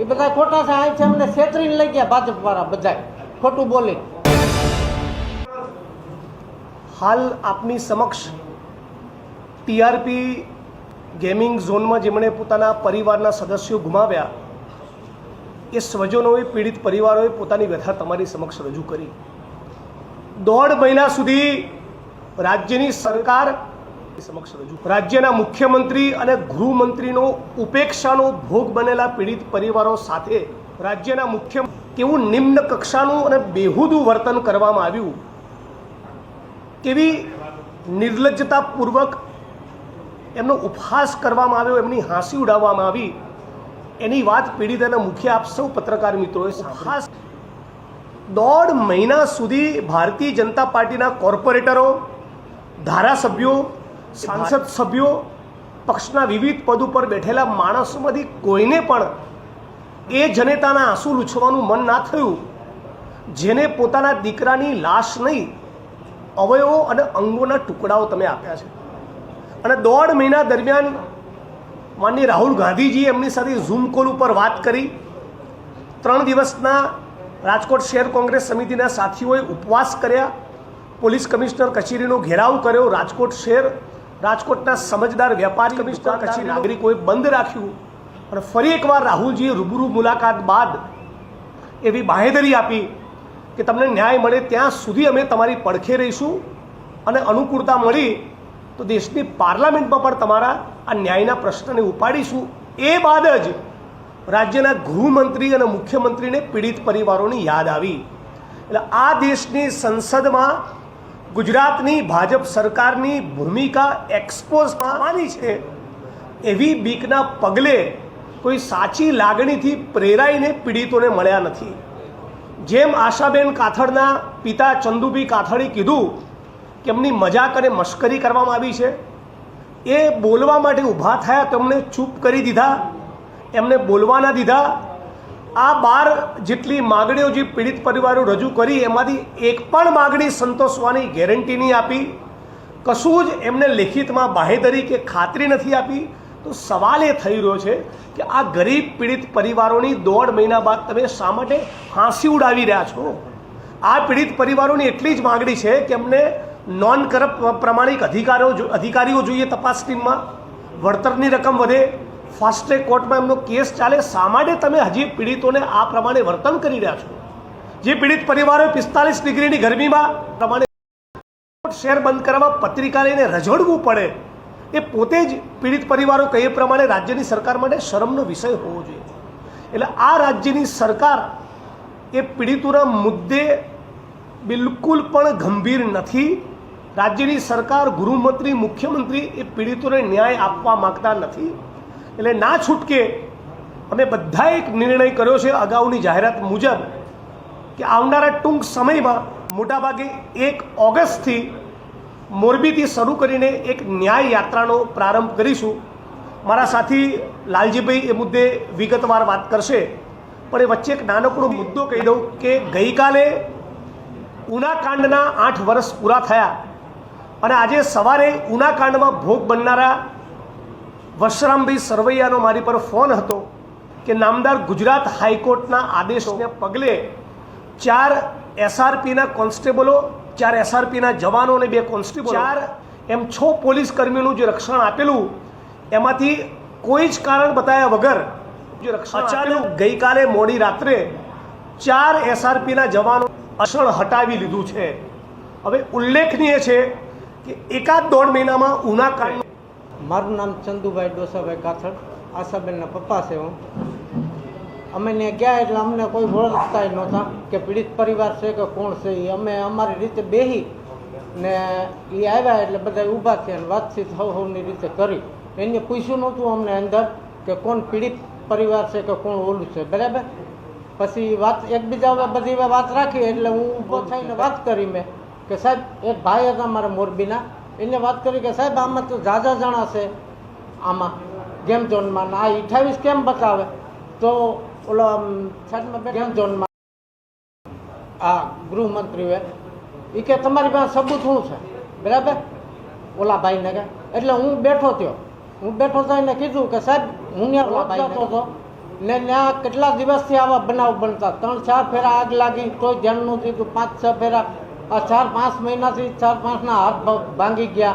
એ બધા ખોટા છે, આ છે અમને છેતરીને લઈ ગયા ભાજપ વાળા બધા ખોટું બોલી. હાલ આપની સમક્ષ ટીઆરપી ગેમિંગ ઝોનમાં જેમણે પોતાના પરિવારના સદસ્યો ગુમાવ્યા, એ સ્વજનોએ પીડિત પરિવારોએ પોતાની વ્યથા તમારી સમક્ષ રજૂ કરી. દોઢ મહિના સુધી રાજ્યની સરકાર સમક્ષ રજૂ રાજ્યના મુખ્યમંત્રી અને ગૃહમંત્રીનો ઉપેક્ષાનો ભોગ બનેલા પીડિત પરિવારો સાથે રાજ્યના મુખ્ય કેવું નિમ્ન કક્ષાનું અને બેહુદું વર્તન કરવામાં આવ્યું? કેવી નિર્લજ્જતાપૂર્વક એમનો ઉપહાસ કરવામાં આવ્યો, એમની હાંસી ઉડાવવામાં આવી? એની વાત પીડિત અને મુખ્ય આપ સૌ પત્રકાર મિત્રોએ ખાસ દોઢ મહિના સુધી ભારતીય જનતા પાર્ટીના કોર્પોરેટરો, ધારાસભ્યો સાંસદ સભ્યો પક્ષના વિવિધ પદ ઉપર બેઠેલા માણસોમાંથી કોઈને પણ એ જનેતાના આંસુ લૂછવાનું મન ના થયું. જેને પોતાના દીકરાની લાશ નહીં, અવયવો અને અંગોના ટુકડાઓ તમે આપ્યા છે. અને દોઢ મહિના દરમિયાન માનની રાહુલ ગાંધીજી એમની સાથે ઝૂમ કોલ ઉપર વાત કરી. ત્રણ દિવસના રાજકોટ શહેર કોંગ્રેસ સમિતિના સાથીઓએ ઉપવાસ કર્યા. પોલીસ કમિશનર કચેરીનો ઘેરાવ કર્યો. રાજકોટ શહેર રાજકોટના સમજદાર વેપારી કમિશનર કચેરી. નાગરિકોએ બંધ રાખ્યું અને ફરી એકવાર રાહુલજીએ રૂબરૂ મુલાકાત બાદ એવી બાહેધરી આપી કે તમને ન્યાય મળે ત્યાં સુધી અમે તમારી પડખે રહીશું અને અનુકૂળતા મળી તો દેશની પાર્લામેન્ટમાં પણ તમારા આ ન્યાયના પ્રશ્નને ઉપાડીશું. એ બાદ જ રાજ્યના ગૃહમંત્રી અને મુખ્યમંત્રીને પીડિત પરિવારોની યાદ આવી. એટલે આ દેશની સંસદમાં ગુજરાતની ભાજપ સરકારની ભૂમિકા એક્સપોઝ થવાની છે. એવી બીકના પગલે કોઈ સાચી લાગણીથી પ્રેરાઈને પીડિતોને મળ્યા નથી. જેમ આશાબેન કાથડના પિતા ચંદુભી કાથડે કીધું કે એમની મજાક અને મશ્કરી કરવામાં આવી છે. એ બોલવા માટે ઊભા થયા તો એમને ચૂપ કરી દીધા, એમને બોલવાના દીધા આ બાર જેટલી માગણીઓ જે પીડિત પરિવારો રજૂ કરી, એમાંથી એક પણ માગણી સંતોષવાની ગેરંટી નહીં આપી. કશું જ એમને લેખિતમાં બાહેધરી કે ખાતરી નથી આપી. તો સવાલ એ થઈ રહ્યો છે કે આ ગરીબ પીડિત પરિવારોની દોઢ મહિના બાદ તમે શા માટે ફાંસી ઉડાવી રહ્યા છો? આ પીડિત પરિવારોની એટલી જ માગણી છે કે એમને નોન કરપ્ટ પ્રમાણિક અધિકારો અધિકારીઓ જોઈએ તપાસ ટીમમાં, વળતરની રકમ વધે ફાસ્ટ ટ્રેક કોર્ટમાં એમનો કેસ ચાલે શા માટે તમે હજી પીડિતોને આ પ્રમાણે વર્તન કરી રહ્યા છો? જે પીડિત પરિવારો પિસ્તાલીસ ડિગ્રીની ગરમીમાં પ્રમાણે શેર બંધ કરવા પત્રિકા લઈને રઝળવું પડે, એ પોતે જ પીડિત પરિવારો કહે પ્રમાણે રાજ્યની સરકાર માટે શરમનો વિષય હોવો જોઈએ. એટલે આ રાજ્યની સરકાર એ પીડિતોના મુદ્દે બિલકુલ પણ ગંભીર નથી. રાજ્યની સરકાર ગૃહમંત્રી મુખ્યમંત્રી એ પીડિતોને ન્યાય આપવા માગતા નથી. એટલે ના છૂટકે અમે બધાએ એક નિર્ણય કર્યો છે અગાઉની જાહેરાત મુજબ કે આવનારા ટૂંક સમયમાં મોટાભાગે એક ઓગસ્ટથી મોરબીથી શરૂ કરીને એક ન્યાય યાત્રાનો પ્રારંભ કરીશું. મારા સાથી લાલજીભાઈ એ મુદ્દે વિગતવાર વાત કરશે. પણ એ વચ્ચે એક નાનકડો મુદ્દો કહી દઉં કે ગઈકાલે ઉનાકાંડના આઠ વર્ષ પૂરા થયા. અને આજે સવારે ઉનાકાંડમાં ભોગ બનનારા વશરામભાઈ સરવૈયાનો મારી પર ફોન હતો કે નામદાર ગુજરાત હાઈકોર્ટના આદેશને પગલે ચાર એસઆરપીના કોન્સ્ટેબલો ચાર એસઆરપીના જવાનો અને બે કોન્સ્ટેબલ ચાર એમ છ પોલીસ કર્મીઓનું જે રક્ષણ આપેલું એમાંથી કોઈ જ કારણ બતાવ્યા વગર જે રક્ષણ અચાનક ગઈકાલે મોડી રાત્રે ચાર એસઆરપીના જવાનો અસણ હટાવી લીધું છે. હવે ઉલ્લેખનીય છે કે એકાદ દોઢ મહિનામાં ઉનાકાંડ મારું નામ ચંદુભાઈ ડોસાભાઈ કાથડ આશાબેનના પપ્પા છે હું. અમે ત્યાં ગયા એટલે અમને કોઈ ઓળખતા નહોતા કે પીડિત પરિવાર છે કે કોણ છે એ અમે અમારી રીતે બેહી ને એ આવ્યા એટલે બધા ઊભા થયા અને વાતચીત હવ હવની રીતે કરી. એને પૂછ્યું નહોતું અમને અંદર કે કોણ પીડિત પરિવાર છે કે કોણ ઓલું છે, બરાબર? પછી વાત એકબીજા બધી વાત રાખી એટલે હું ઊભો થઈને વાત કરી મેં કે સાહેબ, એક ભાઈ હતા મારા મોરબીના એને વાત કરી કે સાહેબ આમાં તો ઝાઝા જણા છે. આમાં ગેમ ઝોનમાં. ને આ અઠાવીસ કેમ બતાવે? તો ઓલો બે ગેમ ઝોનમાં. આ ગૃહમંત્રીએ એ કે તમારી પાસે સબૂત શું છે? બરાબર? ઓલા ભાઈને કે એટલે હું બેઠો થયો. હું બેઠો થઈને કીધું કે સાહેબ હું ત્યાં જતો હતો. ને ત્યાં કેટલા દિવસથી આવા બનાવ બનતા. ત્રણ ચાર ફેરા આગ લાગી તોય ધ્યાન નહોતું દીધું પાંચ છ ફેરા આ ચાર પાંચ મહિનાથી ચાર પાંચના હાથ ભાંગી ગયા.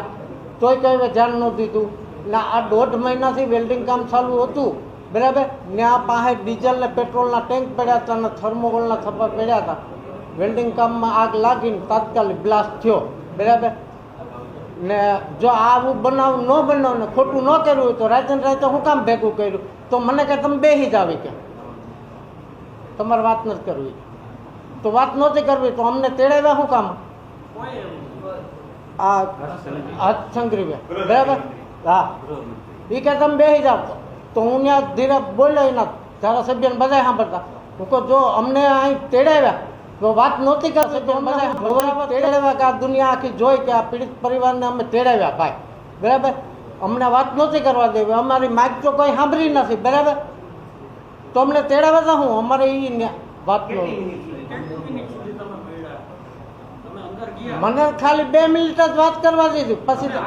તોય કંઈ ધ્યાન નહોતું દીધું. ને આ દોઢ મહિનાથી વેલ્ડિંગ કામ ચાલુ હતું. બરાબર? ને આ પાસે ડીઝલ ને પેટ્રોલના ટેન્ક પડ્યા હતા અને થર્મોકોલના થપ્પા પડ્યા હતા. વેલ્ડિંગ કામમાં આગ લાગીને તાત્કાલિક બ્લાસ્ટ થયો. બરાબર? ને જો આવું બનાવ ન બનાવ ને ખોટું ન કર્યું હોય તો રાજન રાય તો હું કામ ભેગું કર્યું? તો મને કે તમે બેહી જ આવી કે તમારે વાત નથી કરવી. તો વાત નહોતી કરવી તો અમને તેડાવ્યા શું કામ? આ હાથ સંગ્રી બરાબર? હા. એ કે તમે બેસી જાઓ. તો હું ત્યાં ધીરે બોલ્યો એના ધારાસભ્યને બધા સાંભળતા. હું કહું જો અમને અહીં તેડાવ્યા તો વાત નહોતી કરશે તો બધા ભગવાન તેડાવ્યા કે આ દુનિયા આખી જોઈ કે આ પીડિત પરિવારને અમે તેડાવ્યા ભાઈ. બરાબર? અમને વાત નહોતી કરવા દેવી. અમારી માઇક તો કોઈ સાંભળી નથી. બરાબર? તો અમને તેડાવ્યા હતા હું અમારે એ વાત નહોતી મને ખાલી બે મિનિટ જ વાત કરવા દીધી. પછી તો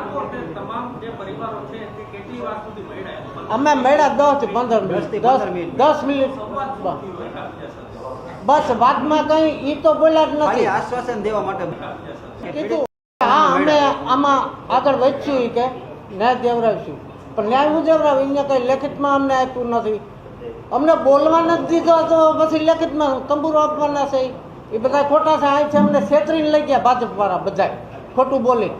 અમે મેળા દસથી પંદર મિનિટ. દસ મિનિટ. બસ. વાતમાં કઈ ઈ તો બોલ્યા જ નથી. આશ્વાસન દેવા માટે કીધું હા અમે આમાં આગળ વધશું કે. ન્યાય દેવરાવશું. પણ ન્યાય હું દેવરાવ? અહીંયા કઈ લેખિતમાં અમને આપ્યું નથી. અમને બોલવા નથી દીધો તો પછી લેખિતમાં તંબુરો આપવાના છે. એ બધા ખોટા સાહેબ છે, અમને છેતરીને લઈ ગયા ભાજપ વાળા બધા ખોટું બોલી.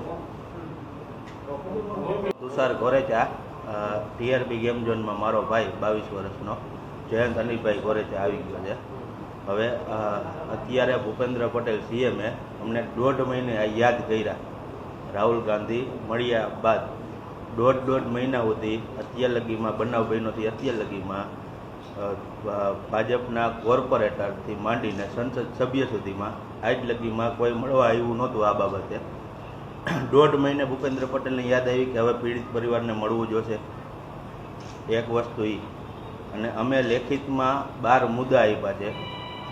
તુષાર ગોરેચા ટીઆરપી ગેમ ઝોનમાં મારો ભાઈ બાવીસ વર્ષનો. જયંત અનિલભાઈ ગોરેચા આવી ગયો છે. હવે અત્યારે ભૂપેન્દ્ર પટેલ સીએમએ અમને દોઢ મહિને યાદ કર્યા. રાહુલ ગાંધી મળ્યા બાદ દોઢ દોઢ મહિના સુધી અત્યાર લગીમાં બનાવ બન્યોથી અત્યાર લગીમાં ભાજપના કોર્પોરેટરથી માંડીને સંસદ સભ્ય સુધીમાં આજ લગીમાં કોઈ મળવા આવ્યું નહોતું આ બાબતે. દોઢ મહિને ભૂપેન્દ્ર પટેલને યાદ આવી કે હવે પીડિત પરિવારને મળવું જોશે. એક વસ્તુ એ અને અમે લેખિતમાં બાર મુદ્દા આપ્યા છે.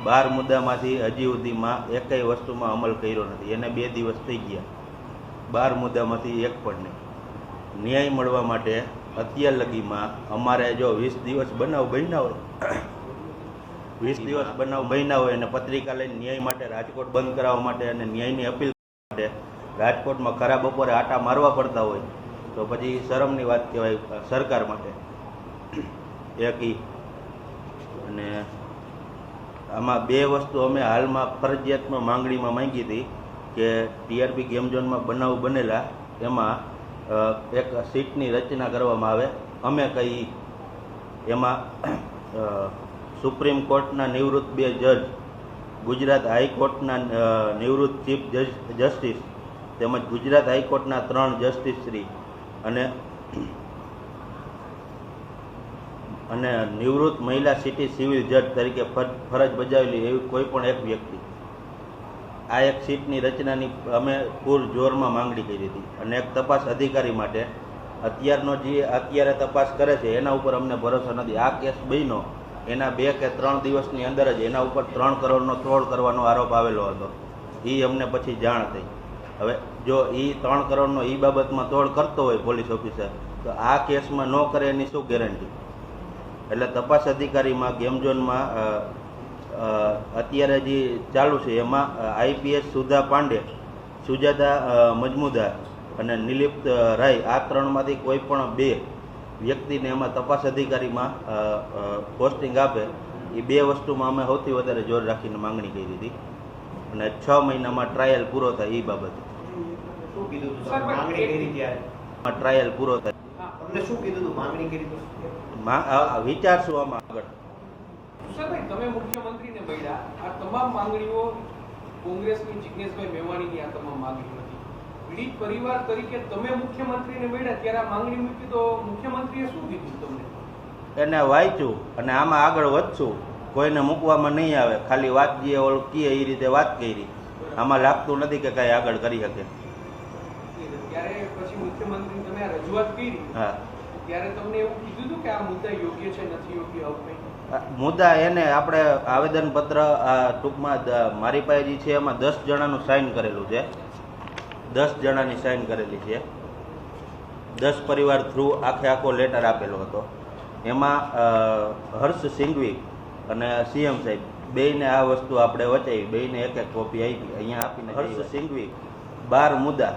બાર મુદ્દામાંથી હજી સુધીમાં એકેય વસ્તુમાં અમલ કર્યો નથી. એને બે દિવસ થઈ ગયા. બાર મુદ્દામાંથી એક પણ નહીં. ન્યાય મળવા માટે અત્યાર લગીમાં અમારે જો વીસ દિવસ બનાવ બન્યા હોય, વીસ દિવસ બનાવ બન્યા હોય અને પત્રિકા લઈને ન્યાય માટે રાજકોટ બંધ કરાવવા માટે અને ન્યાયની અપીલ માટે રાજકોટમાં ખરા બપોરે આટા મારવા પડતા હોય, તો પછી શરમની વાત કહેવાય સરકાર માટે. એક અને આમાં બે વસ્તુ અમે હાલમાં ફરજિયાતમાં માંગણીમાં માંગી હતી કે ટીઆરપી ગેમ ઝોનમાં બનાવ બનેલા, એમાં એક સીટની રચના કરવામાં આવે. અમે કહી એમાં સુપ્રીમ કોર્ટના નિવૃત્ત બે જજ, ગુજરાત હાઈકોર્ટના નિવૃત્ત ચીફ જસ્ટિસ તેમજ ગુજરાત હાઈકોર્ટના ત્રણ જસ્ટિસ શ્રી અને અને નિવૃત્ત મહિલા સિટી સિવિલ જજ તરીકે ફરજ બજાવેલી એવી કોઈ પણ એક વ્યક્તિ. આ એક સીટની રચનાની અમે પૂર જોરમાં માંગણી કરી હતી. અને એક તપાસ અધિકારી માટે અત્યારનો જે અત્યારે તપાસ કરે છે એના ઉપર અમને ભરોસો નથી. આ કેસ બન્યો. એના બે કે ત્રણ દિવસની અંદર જ એના ઉપર ત્રણ કરોડનો તોડ કરવાનો આરોપ આવેલો હતો. એ અમને પછી જાણ થઈ. હવે જો એ ત્રણ કરોડનો એ બાબતમાં તોડ કરતો હોય પોલીસ ઓફિસર તો આ કેસમાં ન કરે એની શું ગેરંટી? એટલે તપાસ અધિકારીમાં ગેમ ઝોનમાં અ, અ, અત્યારે જે ચાલુ છે એમાં આઈપીએસ સુધા પાંડે સુજાતા મજમુદાર અને નિલિપ્ત રાય આ ત્રણમાંથી કોઈ પણ બે વ્યક્તિને એમાં તપાસ અધિકારીમાં પોસ્ટિંગ આપે એ બે વસ્તુમાં અમે સૌથી વધારે જોર રાખીને માંગણી કરી હતી અને છ મહિનામાં ટ્રાયલ પૂરો થાય એ બાબતે. ટ્રાયલ પૂરો થાય. વિચારશું આમાં આગળ. તુષારભાઈ તમે મુખ્યમંત્રીને મળ્યા. આ તમામ માંગણીઓ કોંગ્રેસની જિજ્ઞેશભાઈ મેવાણીની આ તમામ માંગણીઓ હતી. પીડિત પરિવાર તરીકે તમે મુખ્યમંત્રીને મળ્યા ત્યારે આ માંગણી મૂકી તો મુખ્યમંત્રીએ શું કીધું તમને? એને વાંચ્યું અને આમાં આગળ વધશું. કોઈને મૂકવામાં નહીં આવે. ખાલી વાત જે ઓલ કીએ એ રીતે વાત કરી. આમાં લાગતું નથી કે કાંઈ આગળ કરી શકે. ત્યારે પછી મુખ્યમંત્રી તમે રજૂઆત કરી. હા. ત્યારે તમને એવું કીધું હતું કે આ મુદ્દા યોગ્ય છે નથી યોગ્ય આવું કંઈ? મુદ્દા એને આપણે આવેદનપત્ર આ ટૂંકમાં મારી પાસે જે છે એમાં દસ જણાનું સાઇન કરેલું છે. દસ જણાની સાઇન કરેલી છે. દસ પરિવાર થ્રુ આખે આખો લેટર આપેલો હતો. એમાં હર્ષ સિંઘવી અને સીએમ સાહેબ બેયને આ વસ્તુ આપણે વચાવી. બેયને એક એક કોપી આપી અહીંયા આપીને હર્ષ સિંઘવી બાર મુદ્દા.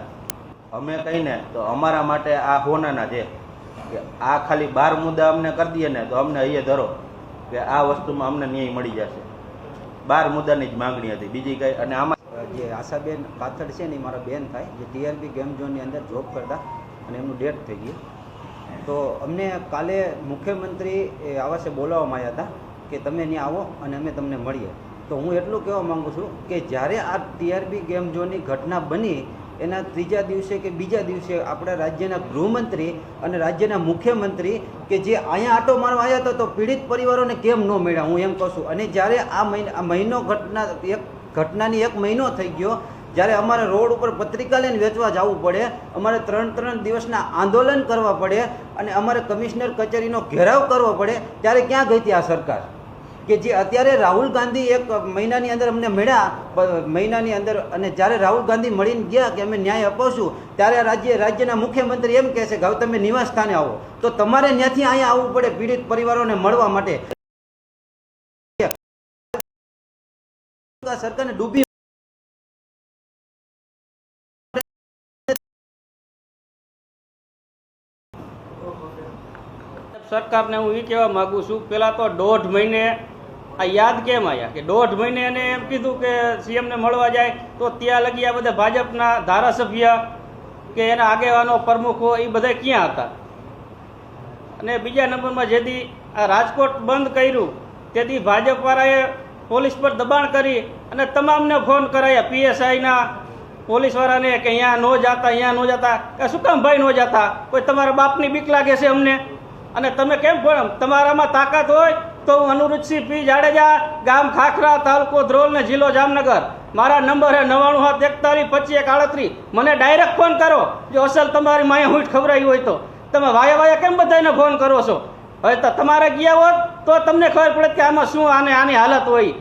અમે કહીને તો અમારા માટે આ હોનાના છે. કે આ ખાલી બાર મુદ્દા અમને કરી દઈએ ને તો અમને અહીંયા ધરો. કે આ વસ્તુમાં અમને ન્યાય મળી જશે. બાર મુદ્દાની જ માંગણી હતી. બીજી કઈ અને આમાં જે આશાબેન પાથડ છે ને એ મારા બેન થાય, જે ટીઆરબી ગેમ ઝોનની અંદર જોબ કરતા અને એમનું ડેથ થઈ ગયું. તો અમને કાલે મુખ્યમંત્રી એ આવાસે બોલાવવામાં આવ્યા હતા કે તમે ત્યાં આવો અને અમે તમને મળીએ. તો હું એટલું કહેવા માગું છું કે જ્યારે આ ટીઆરબી ગેમ ઝોનની ઘટના બની એના ત્રીજા દિવસે કે બીજા દિવસે આપણા રાજ્યના ગૃહમંત્રી અને રાજ્યના મુખ્યમંત્રી કે જે અહીંયા આટો મારવા આવ્યા હતા તો પીડિત પરિવારોને કેમ ન મળ્યા હું એમ કહું છું. અને જ્યારે આ મહિના મહિનો ઘટના, એક ઘટનાની એક મહિનો થઈ ગયો, જ્યારે અમારે રોડ ઉપર પત્રિકા લઈને વેચવા જવું પડે, અમારે ત્રણ ત્રણ દિવસના આંદોલન કરવા પડે અને અમારે કમિશનર કચેરીનો ઘેરાવ કરવો પડે, ત્યારે ક્યાં ગઈ હતી આ સરકાર? કે જે અત્યારે રાહુલ ગાંધી એક મહિનાની અંદર અમને મળ્યા મહિનાની અંદર અને જ્યારે રાહુલ ગાંધી મળીને ગયા કે અમે ન્યાય અપાવશું, ત્યારે રાજ્ય, રાજ્યના મુખ્યમંત્રી એમ કહે કે, હવે તમે નિવાસ આવો. તો તમારે ત્યાંથી અહીંયા આવવું પડે પીડિત પરિવારોને મળવા માટે. સરકારને ડૂબી સરકારને હું એ કહેવા માગું છું પહેલાં તો દોઢ મહિને આ યાદ કેમ આવ્યા કે દોઢ મહિને એને એમ કીધું કે સીએમને મળવા જાય, તો ત્યાં લગી આ બધા ભાજપના ધારાસભ્ય કે એના આગેવાનો, પ્રમુખો, એ બધા ક્યાં હતા? અને બીજા નંબરમાં જેથી આ રાજકોટ બંધ કર્યું, તેથી ભાજપવાળાએ પોલીસ પર દબાણ કરી અને તમામને ફોન કરાયા પીએસઆઈના પોલીસવાળાને કે અહીંયા ન જાતા, અહીંયા ન જાતા. કે શું કામ ભાઈ ન જાતા? કોઈ તમારા બાપની બીક લાગે છે અમને? અને તમે કેમ તમારામાં તાકાત હોય તો હું અનુરૂચિ પી જાડેજા, ગામ ખાખરા તાલુકો ધ્રોલ ને જિલ્લો જામનગર. મારા નંબર હે નવાણું હાથ એકતાલીસ, પચીસ એક આડત્રીસ. મને ડાયરેક્ટ ફોન કરો. જો અસલ તમારી માએ હુંઠ ખવડાવી હોય તો. તમે વાયા વાયા કેમ બધાને ફોન કરો છો? હવે તો તમારે ગયા હોત તો તમને ખબર પડે કે આમાં શું આને આની હાલત હોય.